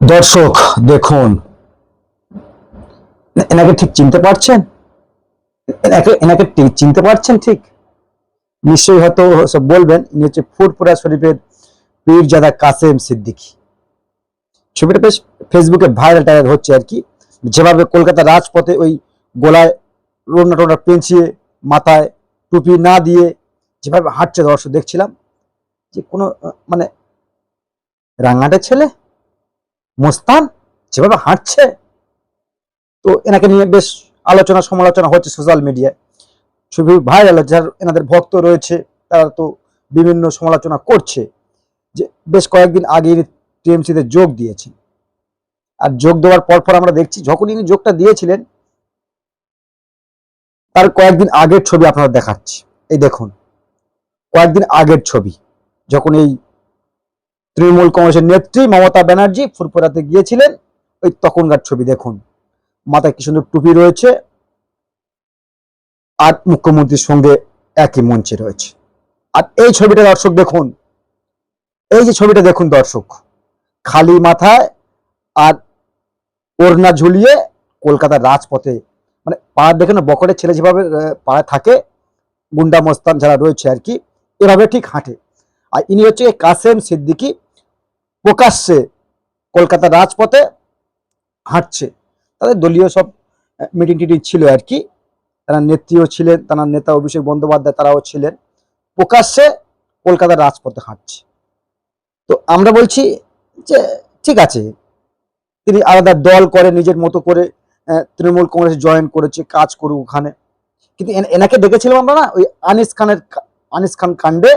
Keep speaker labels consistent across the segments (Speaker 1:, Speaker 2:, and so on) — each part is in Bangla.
Speaker 1: দর্শক, দেখুন। এনাকে ঠিক চিনতে পারছেন? এনাকে এনাকে ঠিক চিনতে পারছেন ঠিক? নিশ্চয়ই হয়তো সব বলবেন, ইনি হচ্ছে ফুরপুরা শরীফের পীরজাদা কাসেম সিদ্দিকি। ছবিটা বেশ ফেসবুকে ভাইরাল টাইরাল হচ্ছে আর কি। যেভাবে কলকাতা রাজপথে ওই গোলায় রোনা টোনা পেঁচিয়ে মাথায় টুপি না দিয়ে যেভাবে হাঁটছে, দর্শক দেখছিলাম, যে কোনো মানে রাঙাটা ছেলে? মোস্তান যেভাবে হাঁটছে, তো এনাকে নিয়ে বেশ আলোচনা সমালোচনা হচ্ছে সোশ্যাল মিডিয়ায়। ছবি ভাইরাল যার এনাদের ভক্ত রয়েছে, তারা তো বিভিন্ন সমালোচনা করছে যে বেশ কয়েকদিন আগে টিএমসিতে যোগ দিয়েছেন আর যোগ দেওয়ার পর পর আমরা দেখছি যখন ইনি যোগটা দিয়েছিলেন, তার কয়েকদিন আগের ছবি আপনারা দেখাচ্ছি। এই দেখুন, কয়েকদিন আগের ছবি, যখন এই তৃণমূল কংগ্রেসের নেত্রী মমতা ব্যানার্জি ফুরপুরাতে গিয়েছিলেন। ওই তখনকার ছবি দেখুন। মাথায় কি সুন্দর টুপি রয়েছে। আর মুখ্যমন্ত্রীর সঙ্গে একই মঞ্চে রয়েছে। আর এই ছবিটা দর্শক দেখুন। এই যে ছবিটা দেখুন দর্শক। খালি মাথায় আর ওড়না ঝুলিয়ে কলকাতার রাজপথে মানে পাড়ার দেখে না, বকরের ছেলে যেভাবে পাড়ায় থাকে, গুন্ডা মস্তান যারা রয়েছে আর কি, এভাবে ঠিক হাঁটে। আর ইনি হচ্ছে কাসেম সিদ্দিকী। প্রকাশ্যে কলকাতার রাজপথে হাঁটছে। তাদের দলীয় সব মিটিং টিটিং ছিল আর কি। তারা নেত্রীও ছিলেন, তারা নেতা অভিষেক বন্দ্যোপাধ্যায় তারাও ছিলেন। প্রকাশ্যে কলকাতার রাজপথে হাঁটছে। তো আমরা বলছি যে, ঠিক আছে, তিনি আলাদা দল করে, নিজের মতো করে তৃণমূল কংগ্রেস জয়েন করেছে, কাজ করুক ওখানে। কিন্তু এন- এনাকে দেখেছিলাম আমরা না, ওই আনিস খানের আনিস খান কাণ্ডে,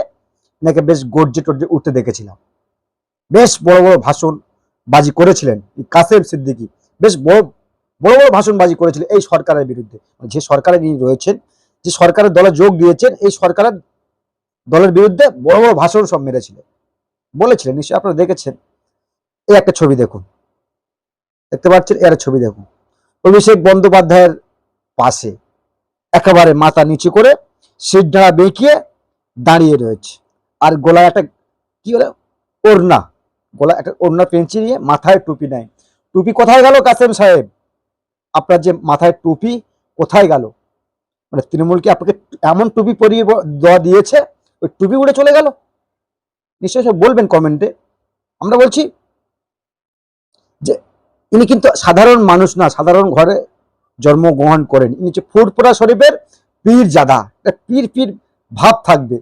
Speaker 1: এনাকে বেশ গর্জে টর্জে উঠতে দেখেছিলাম। বেশ বড় বড় ভাষণ বাজি করেছিলেন কাসেম সিদ্দিকী। বেশ বড় বড় বড় ভাষণ বাজি করেছিলেন এই সরকারের বিরুদ্ধে। যে সরকারে ইনি রয়েছেন, যে সরকারের দলে যোগ দিয়েছেন, এই সরকারের দলের বিরুদ্ধে বড় বড় ভাষণ সব মেরেছিলেন। বলেছিলেন, নিশ্চয়ই আপনারা দেখেছেন। এই একটা ছবি দেখুন। দেখতে পাচ্ছেন এর ছবি দেখুন। অভিষেক বন্দ্যোপাধ্যায়ের পাশে একেবারে মাথা নিচু করে ডাঁড়া বেঁকিয়ে দাঁড়িয়ে রয়েছে। আর গলায় একটা কি বলে, ওড়না। গলা একটা অন্য পেঞ্চি নিয়ে মাথায় টুপি নাই টুপি কোথায় গেল, কাসেম সাহেব? আপনার যে মাথায় টুপি কোথায় গেল? মানে তৃণমূলকে আপনাকে এমন টুপি পরিয়ে দেওয়া দিয়েছে? ওই টুপি উড়ে চলে গেল? নিশ্চয়ই সব বলবেন কমেন্টে। আমরা বলছি যে, ইনি কিন্তু সাধারণ মানুষ না, সাধারণ ঘরে জন্মগ্রহণ করেন। ইনি হচ্ছে ফুরপুরা শরীফের পীর জাদা পীর পীর ভাব থাকবে।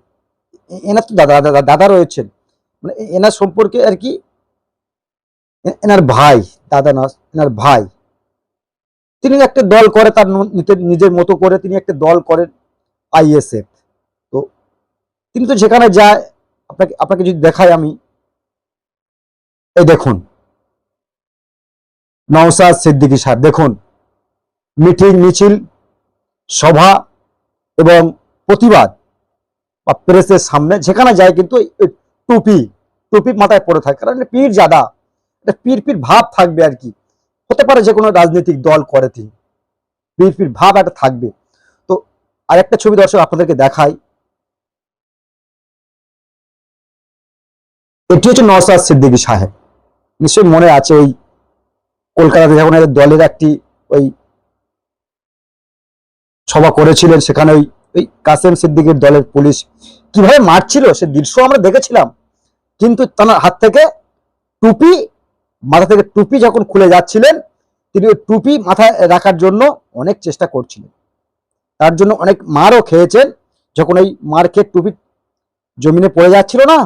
Speaker 1: এনার তো দাদা দাদা দাদা রয়েছেন। মানে এনার সম্পর্কে আর কি এনার ভাই, দাদা না, এনার ভাই। তিনি একটা দল করে তার নিজের মতো করে তিনি একটা দল করেন আইএসএফ। তো তিনি তো যেখানে যায়, আপনাকে আপনাকে যদি দেখাই আমি। এই দেখুন। নওসাদ সিদ্দিকি সাহেব, দেখুন। মিটিং, মিছিল, সভা এবং প্রতিবাদ বা প্রেসের সামনে যেখানে যায় কিন্তু টুপি টুপি মাথায় পড়ে থাকে। কারণ পীর জাদা। এটা পীর পীর ভাব থাকবে আর কি। হতে পারে যে কোনো রাজনৈতিক দল করে তিনি। পীর পীর ভাব একটা থাকবে। তো আরেকটা ছবি দর্শক আপনাদেরকে দেখাই। এটি হচ্ছে নওসাদ সিদ্দিকী সাহেব। নিশ্চয়ই মনে আছে ওই কলকাতাতে যখন দলের একটি ওই সভা করেছিলেন, সেখানে ওই ওই কাসেম সিদ্দিকীর দলের পুলিশ কীভাবে মারছিল সে দৃশ্য আমরা দেখেছিলাম। কিন্তু তার হাত থেকে টুপি, মাথা থেকে টুপি যখন খুলে যাচ্ছিলেন, তিনি ওই টুপি মাথায় রাখার জন্য অনেক চেষ্টা করছিলেন। তার জন্য অনেক মারও খেয়েছেন। যখন ওই মার খেয়ে টুপি জমিনে পড়ে যাচ্ছিল না,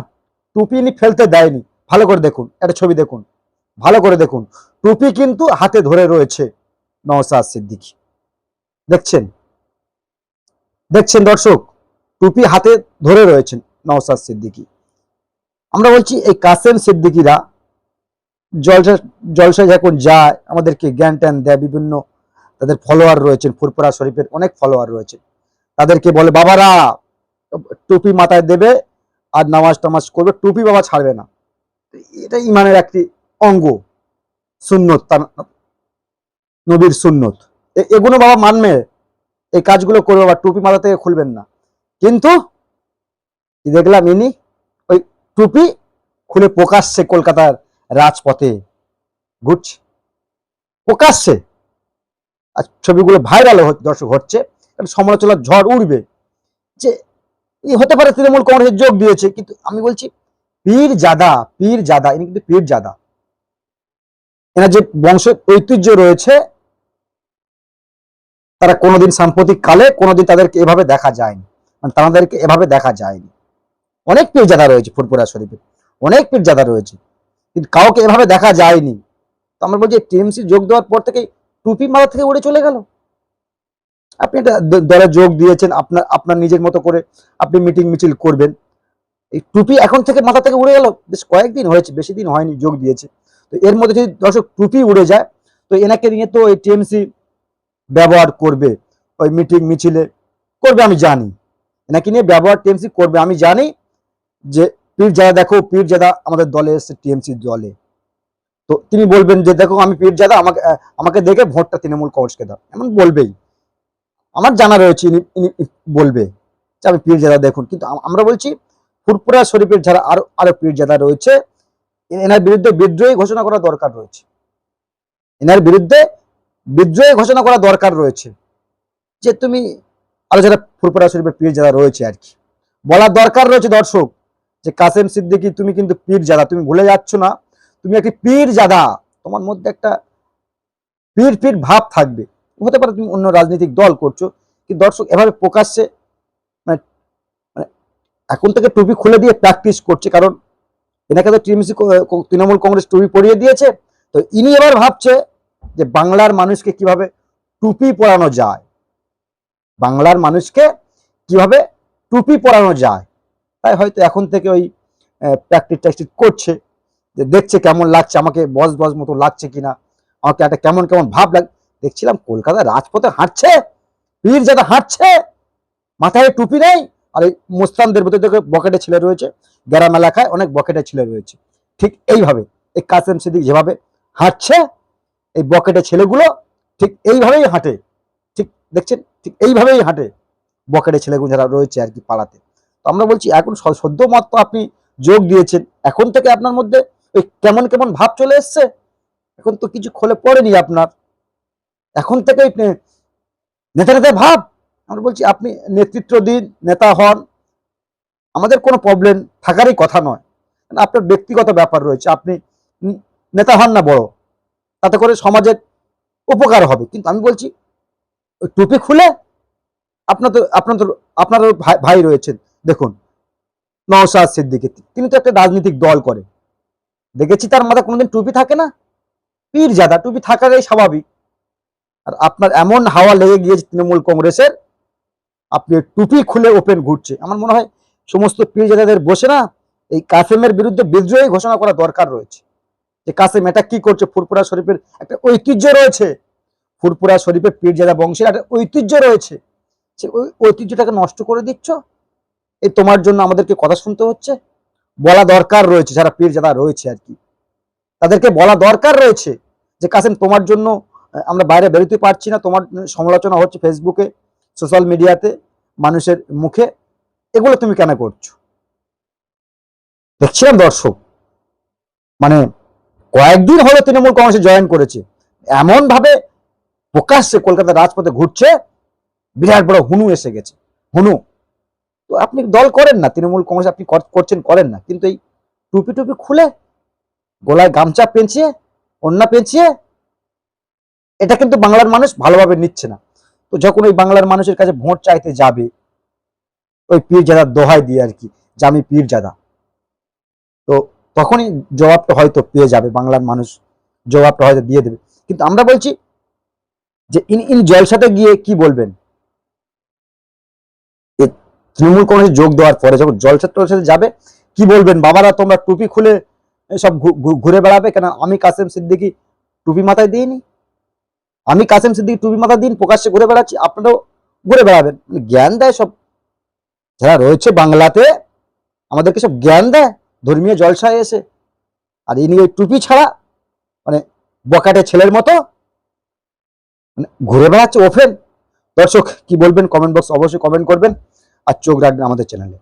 Speaker 1: টুপি ইনি ফেলতে দেয়নি। ভালো করে দেখুন, একটা ছবি দেখুন। ভালো করে দেখুন, টুপি কিন্তু হাতে ধরে রয়েছে নওসাদ সিদ্দিকী। দেখছেন? দেখছেন দর্শক? টুপি হাতে ধরে রয়েছেন নওসাদ সিদ্দিকী। আমরা বলছি এই কাসেম সিদ্দিকিরা জলসা জলসায় যখন যায়, আমাদেরকে জ্ঞান ট্যান দেয়, বিভিন্ন তাদের ফলোয়ার রয়েছেন ফুরপুরা শরীফের অনেক ফলোয়ার রয়েছে তাদেরকে বলে, বাবারা, টুপি মাথায় দেবে আর নামাজ টামাজ করবে, টুপি বাবা ছাড়বে না। এটা ইমানের একটি অঙ্গ, সুন্নত, তার নবীর সুন্নত। এগুলো বাবা মানবে। এই কাজগুলো করবে, বাবা, টুপি মাথা থেকে খুলবেন না। কিন্তু, দেখলাম ইনি টুপি খুলে প্রকাশ্যে কলকাতার রাজপথে ঘুরছে। প্রকাশ্যে। আর ছবিগুলো ভাইরাল দর্শক হচ্ছে। সমালোচনার ঝড় উঠবে যে হতে পারে তৃণমূল কংগ্রেসের যোগ দিয়েছে, কিন্তু আমি বলছি পীর জাদা পীর জাদা, ইনি কিন্তু পীর জাদা। এনার যে বংশ ঐতিহ্য রয়েছে, তারা কোনোদিন সাম্প্রতিক কালে কোনোদিন তাদেরকে এভাবে দেখা যায়নি। মানে তাদেরকে এভাবে দেখা যায়নি। অনেক পীরজাদা রয়েছে ফুরপুরা শরীফে, অনেক পীরজাদা রয়েছে। কিন্তু কাউকে এভাবে দেখা যায়নি। তো আমরা বলছি, টিএমসি যোগ দেওয়ার পর থেকে টুপি মাথা থেকে উড়ে চলে গেল। আপনি এটা দলে যোগ দিয়েছেন, আপনার আপনার নিজের মতো করে আপনি মিটিং মিছিল করবেন। এই টুপি এখন থেকে মাথা থেকে উড়ে গেল। বেশ কয়েকদিন হয়েছে, বেশি দিন হয়নি যোগ দিয়েছে। তো এর মধ্যে যদি দর্শক টুপি উড়ে যায়, তো এনাকে নিয়ে তো এই টিএমসি ব্যবহার করবে, ওই মিটিং মিছিলে। করবে আমি জানি। এনাকে নিয়ে ব্যবহার টিএমসি করবে, আমি জানি। যে পীর জাদা দেখো পীর জাদা আমাদের দলে এসছে, টিএমসি দলে। তো তিনি বলবেন যে, দেখো আমি পীর জাদা আমাকে আমাকে দেখে ভোটটা তৃণমূল কংগ্রেসকে দাও। এমন বলবেই। আমার জানা রয়েছে, ইনি ইনি বলবে যে, আমি পীর জাদা দেখুন। কিন্তু আমরা বলছি ফুরপুরা শরীফের যারা আরও আরও পীর জাদা রয়েছে এনার বিরুদ্ধে বিদ্রোহী ঘোষণা করা দরকার রয়েছে। এনার বিরুদ্ধে বিদ্রোহী ঘোষণা করা দরকার রয়েছে যে, তুমি আরও যারা ফুরপুরা শরীফের পীর যারা রয়েছে আর কি। বলার দরকার রয়েছে দর্শক। যে কাসেম সিদ্দিকি, তুমি কিন্তু পীর জাদা, তুমি ভুলে যাচ্ছ না। তুমি একটি পীর জাদা। তোমার মধ্যে একটা পীর পীর ভাব থাকবে। হতে পারে তুমি অন্য রাজনৈতিক দল করছ কিন্তু দর্শক এভাবে প্রকাশ্যে মানে মানে এখন থেকে টুপি খুলে দিয়ে প্র্যাকটিস করছে, কারণ এনাকে তো টিএমসি তৃণমূল কংগ্রেস টুপি পরিয়ে দিয়েছে। তো ইনি এবার ভাবছে যে বাংলার মানুষকে কীভাবে টুপি পরানো যায়। বাংলার মানুষকে কীভাবে টুপি পরানো যায়। তাই হয়তো এখন থেকে ওই প্র্যাকটিস ট্যাকটিস করছে, যে দেখছে কেমন লাগছে, আমাকে বস বস মতো লাগছে কিনা, আমাকে একটা কেমন কেমন ভাব লাগ, দেখছিলাম কলকাতায় রাজপথে হাঁটছে পীর যাতে হাঁটছে, মাথায় টুপি নেই, আর এই মুস্তানদের ভিতরে দেখে বকেটে ছেলে রয়েছে গ্রাম এলাকায় অনেক বকেটে ছেলে রয়েছে, ঠিক এইভাবে, এই কাসেম সিদ্দিক যেভাবে হাঁটছে, এই বকেটে ছেলেগুলো ঠিক এইভাবেই হাঁটে, ঠিক দেখছেন, ঠিক এইভাবেই হাঁটে, বকেটে ছেলেগুলো যারা রয়েছে আর কি পাড়াতে। আমরা বলছি, এখন সদ্য মাত্র আপনি যোগ দিয়েছেন। এখন থেকে আপনার মধ্যে ওই কেমন কেমন ভাব চলে এসছে, এখন তো কিছু খোলে পড়েনি আপনার। এখন থেকে নেতা নেতা ভাব। আমরা বলছি, আপনি নেতৃত্ব দিন নেতা হন, আমাদের কোনো প্রবলেম থাকারই কথা নয়। আপনার ব্যক্তিগত ব্যাপার রয়েছে, আপনি নেতা হন না বড়, তাতে করে সমাজের উপকার হবে। কিন্তু আমি বলছি টুপি খুলে আপনার তো আপনার তো আপনার ভাই রয়েছেন দেখুন, নওশাদ সিদ্দিকী, তিনি তো একটা রাজনৈতিক দল করে। দেখেছি তার মাথায় কোনোদিন টুপি থাকে না? পীর জাদা, টুপি থাকাটাই স্বাভাবিক। আর আপনার এমন হাওয়া লেগে গিয়েছে তৃণমূল কংগ্রেসের, আপনি টুপি খুলে ওপেন ঘুরছে। আমার মনে হয় সমস্ত পীর জাদাদের বসে না, এই কাসেমের বিরুদ্ধে বিদ্রোহী ঘোষণা করা দরকার রয়েছে। যে কাসেম এটা কি করছে? ফুরপুরা শরীফের একটা ঐতিহ্য রয়েছে। ফুরপুরা শরীফের পীরজাদা বংশের একটা ঐতিহ্য রয়েছে। সে ওই ঐতিহ্যটাকে নষ্ট করে দিচ্ছ? এই তোমার জন্য আমাদেরকে কথা শুনতে হচ্ছে। বলা দরকার রয়েছে, যারা পীর যারা রয়েছে আর কি। তাদেরকে বলা দরকার রয়েছে যে, কাসেম, তোমার জন্য আমরা বাইরে বেরোতে পারছি না। তোমার সমালোচনা হচ্ছে ফেসবুকে সোশ্যাল মিডিয়াতে মানুষের মুখে। এগুলো তুমি কেন করছ? দেখছিলাম দর্শক মানে কয়েকদিন হলো তৃণমূল কংগ্রেসে জয়েন করেছে। এমন ভাবে প্রকাশ্যে কলকাতার রাজপথে ঘুরছে, বিরাট বড় হুনু এসে গেছে। হুনু তো আপনি দল করেন না, তৃণমূল কংগ্রেস আপনি করছেন, করেন না। কিন্তু এই টুপি টুপি খুলে, গলায় গামছা পেঁচিয়ে অন্যা পেঁচিয়ে, এটা কিন্তু বাংলার মানুষ ভালোভাবে নিচ্ছে না। তো যখন ওই বাংলার মানুষের কাছে ভোট চাইতে যাবে, ওই পীর জাদার দোহাই দিয়ে আর কি, যে আমি পীর জাদা। তো তখনই জবাবটা হয়তো পেয়ে যাবে বাংলার মানুষ, জবাবটা হয়তো দিয়ে দেবে। কিন্তু আমরা বলছি যে ইন ইন জলসাতে গিয়ে কি বলবেন? তৃণমূল কংগ্রেস যোগ দেওয়ার পরে যখন জলসা টলসাতে যাবে, কি বলবেন? বাবারা, তোমরা টুপি খুলে সব ঘুরে বেড়াবে কেন? আমি কাসেম সিদ্দিকি টুপি মাথায় দিইনি। আমি কাসেম সিদ্দিকি টুপি মাথায় দিন প্রকাশ্যে ঘুরে বেড়াচ্ছি, আপনারাও ঘুরে বেড়াবেন। মানে জ্ঞান দেয় সব। যারা রয়েছে বাংলাতে, আমাদেরকে সব জ্ঞান দেয়। ধর্মীয় জলসায় এসে। আর ইনি ওই টুপি ছাড়া মানে বকাটে ছেলের মতো মানে ঘুরে বেড়াচ্ছে ওপেন দর্শক, কি বলবেন? কমেন্ট বক্স অবশ্যই কমেন্ট করবেন। আর চোখ রাখবে আমাদের চ্যানেলে।